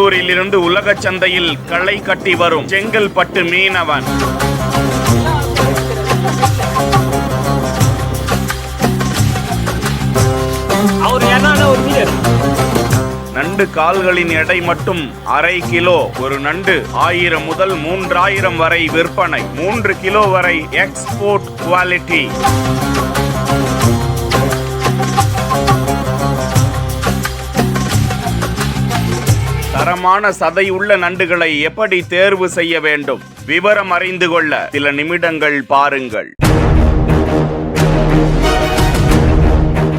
இருந்து உலக சந்தையில் களை கட்டி வரும் செங்கல்பட்டு மீனவன். அவர் என்ன ஒரு மீன். நண்டு கால்களின் எடை மட்டும் அரை கிலோ. ஒரு நண்டு ஆயிரம் முதல் மூன்றாயிரம் வரை விற்பனை. மூன்று கிலோ வரை எக்ஸ்போர்ட் குவாலிட்டி தரமான சதையுள்ள நண்டுகளை எப்படி தேர்வு செய்ய வேண்டும்? விவரம் அறிந்து கொள்ள சில நிமிடங்கள் பாருங்கள்.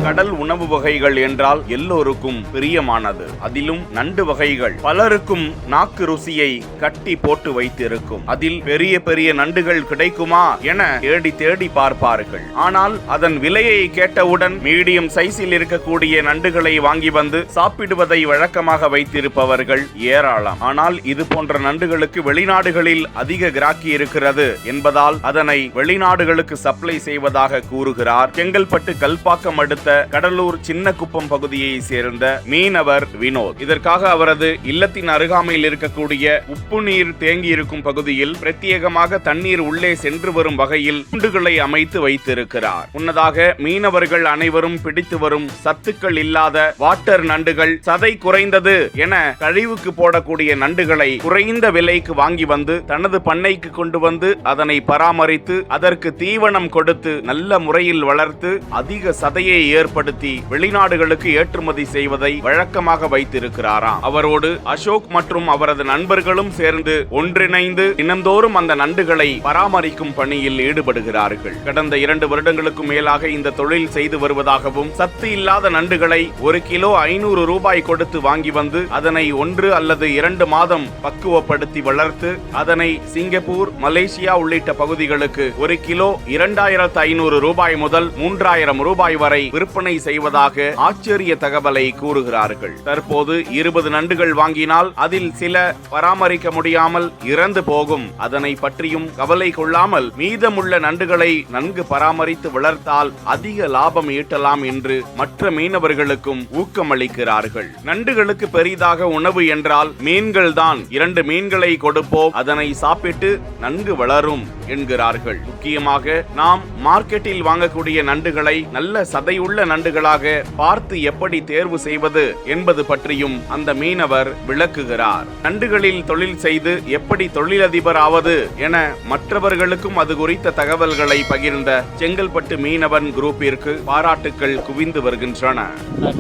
கடல் உணவு வகைகள் என்றால் எல்லோருக்கும் பிரியமானது. அதிலும் நண்டு வகைகள். பலருக்கும் நாக்கு ருசியை கட்டி போட்டு வைத்திருக்கும். அதில் பெரிய பெரிய நண்டுகள் கிடைக்குமா என தேடி தேடி பார்ப்பார்கள். ஆனால் அதன் விலையை கேட்டவுடன் மீடியம் சைஸில் இருக்கக்கூடிய நண்டுகளை வாங்கி வந்து சாப்பிடுவதை வழக்கமாக வைத்திருப்பவர்கள் ஏராளம். ஆனால் இது போன்ற நண்டுகளுக்கு வெளிநாடுகளில் அதிக கிராக்கி இருக்கிறது என்பதால் அதனை வெளிநாடுகளுக்கு சப்ளை செய்வதாக கூறுகிறார். செங்கல்பட்டு கல்பாக்கம் அடுத்த கடலூர் சின்னக்குப்பம் பகுதியை சேர்ந்த மீனவர் வினோத். இதற்காக அவரது இல்லத்தின் அருகாமையில் இருக்கக்கூடிய உப்பு நீர் தேங்கியிருக்கும் பகுதியில் பிரத்யேகமாக தண்ணீர் உள்ளே சென்று வரும் வகையில் குண்டுகளை அமைத்து வைத்திருக்கிறார். முன்னதாக மீனவர்கள் அனைவரும் பிடித்து வரும் சத்துக்கள் இல்லாத வாட்டர் நண்டுகள் சதை குறைந்தது என கழிவுக்கு போடக்கூடிய நண்டுகளை குறைந்த விலைக்கு வாங்கி வந்து தனது பண்ணைக்கு கொண்டு வந்து அதனை பராமரித்து அதற்கு தீவனம் கொடுத்து நல்ல முறையில் வளர்த்து அதிக சதையை ஏற்படுத்தி வெளிநாடுகளுக்கு ஏற்றுமதி செய்வதை வழக்கமாக வைத்திருக்கிறாராம். அவரோடு அசோக் மற்றும் அவரது நண்பர்களும் சேர்ந்து ஒன்றிணைந்து தினந்தோறும் அந்த நண்டுகளை பராமரிக்கும் பணியில் ஈடுபடுகிறார்கள். கடந்த இரண்டு வருடங்களுக்கு மேலாக இந்த தொழில் செய்து வருவதாகவும் சத்து இல்லாத நண்டுகளை ஒரு கிலோ ஐநூறு ரூபாய் கொடுத்து வாங்கி வந்து அதனை ஒன்று அல்லது இரண்டு மாதம் பக்குவப்படுத்தி வளர்த்து அதனை சிங்கப்பூர் மலேசியா உள்ளிட்ட பகுதிகளுக்கு ஒரு கிலோ இரண்டாயிரத்து ஐநூறு ரூபாய் முதல் மூன்றாயிரம் ரூபாய் வரை விற்பனை விற்பனை செய்வதாக ஆச்சரிய தகவலை கூறுகிறார்கள். தற்போது இருபது நண்டுகள் வாங்கினால் அதில் சில பராமரிக்க முடியாமல் இறந்து போகும். அதனை பற்றியும் கவலை கொள்ளாமல் மீதமுள்ள நண்டுகளை நன்கு பராமரித்து வளர்த்தால் அதிக லாபம் ஈட்டலாம் என்று மற்ற மீனவர்களுக்கும் ஊக்கமளிக்கிறார்கள். நண்டுகளுக்கு பெரிதாக உணவு என்றால் மீன்கள் தான் இரண்டு மீன்களை கொடுப்போம் அதனை சாப்பிட்டு நன்கு வளரும் என்கிறார்கள். முக்கியமாக நாம் மார்க்கெட்டில் வாங்கக்கூடிய நண்டுகளை நல்ல சதையுள்ள நண்டுகளாக பார்த்து எப்படி தேர்வு செய்வது என்பது பற்றியும் அந்த மீனவர் விளக்குகிறார். நண்டுகளில் தொழில் செய்து எப்படி தொழிலதிபர் ஆவது என மற்றவர்களுக்கும் அது குறித்த தகவல்களை பகிர்ந்த செங்கல்பட்டு மீனவன் குரூப்பிற்கு பாராட்டுக்கள் குவிந்து வருகின்றன.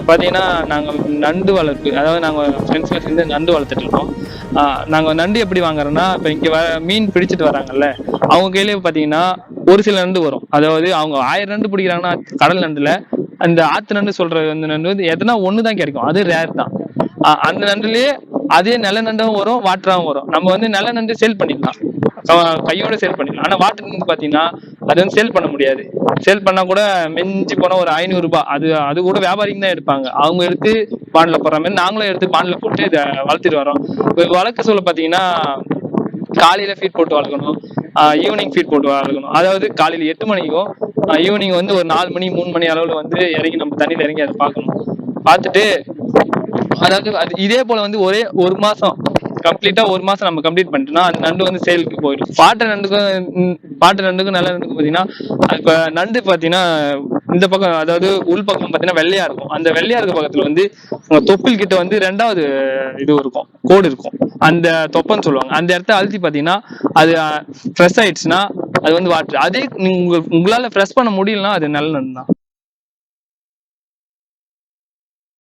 பாத்தீங்கன்னா பார்த்தீங்கன்னா நாங்கள் நண்டு வளர்ப்பு அதாவது நாங்கள் சேர்ந்து நண்டு வளர்த்துட்டு இருக்கோம். நாங்கள் நண்டு எப்படி வாங்குறோம்னா இப்போ இங்கே மீன் பிடிச்சிட்டு வராங்கல்ல அவங்க கையிலே பார்த்தீங்கன்னா ஒரு சில நண்டு வரும். அதாவது அவங்க ஆயிரம் நண்டு பிடிக்கிறாங்கன்னா கடல் நண்டுல அந்த ஆத்து நண்டு சொல்ற அந்த நண்டு வந்து எதனா ஒண்ணுதான் தான் கிடைக்கும். அது ரேர் தான். அந்த நண்டுலயே அதே நல்ல நண்டும் வரும் வாட்டராகவும் வரும். நம்ம வந்து நல்ல நண்டு சேல் பண்ணிக்கலாம். கையோட சேல் பண்ணிடலாம் ஆனா வாட்டர் நண்டு பார்த்தீங்கன்னா அது வந்து சேல் பண்ண முடியாது. சேல் பண்ணா கூட மெஞ்சி போனா ஒரு ஐநூறு ரூபாய். அது அது கூட வியாபாரிங்க தான் எடுப்பாங்க. அவங்க எடுத்து பாண்டில் போடுற மாதிரி நாங்களும் எடுத்து பாண்டில் போட்டு இதை வளர்த்துட்டு வரோம். இப்போ வழக்கு சொல்ல பார்த்தீங்கன்னா காலையில ஃபீட் போட்டு வளர்க்கணும். ஈவினிங் ஃபீட் போட்டு வளர்க்கணும். அதாவது காலையில எட்டு மணிக்கும் ஈவினிங் வந்து ஒரு நாலு மணி மூணு மணி அளவுல வந்து இறங்கி நம்ம தண்ணியில இறங்கி அதை பார்க்கணும். பார்த்துட்டு அதாவது அது இதே போல வந்து ஒரே ஒரு மாசம் கம்ப்ளீட்டா ஒரு மாசம் நம்ம கம்ப்ளீட் பண்ணிட்டோம்னா அந்த நண்டு வந்து சேலுக்கு போயிடும். பாட்டு நண்டுக்கும் பாட்டு நண்டுக்கும் நல்ல நண்டுக்கும் பாத்தீங்கன்னா இப்ப நண்டு பாத்தீங்கன்னா இந்த பக்கம் அதாவது உள் பக்கம் பாத்தீங்கன்னா வெள்ளையா இருக்கும். அந்த வெள்ளையா இருக்க பக்கத்துல வந்து உங்க தொப்பில் கிட்ட வந்து ரெண்டாவது இது இருக்கும் கோடு இருக்கும். அந்த தொப்பன்னு சொல்லுவாங்க. அந்த இடத்த அழுத்தி பாத்தீங்கன்னா அது ஃப்ரெஷ் ஆயிடுச்சுன்னா அது வந்து வாட்டர் அதே நீங்க உங்க- உங்களால ஃப்ரெஷ் பண்ண முடியலன்னா அது நல்ல தான்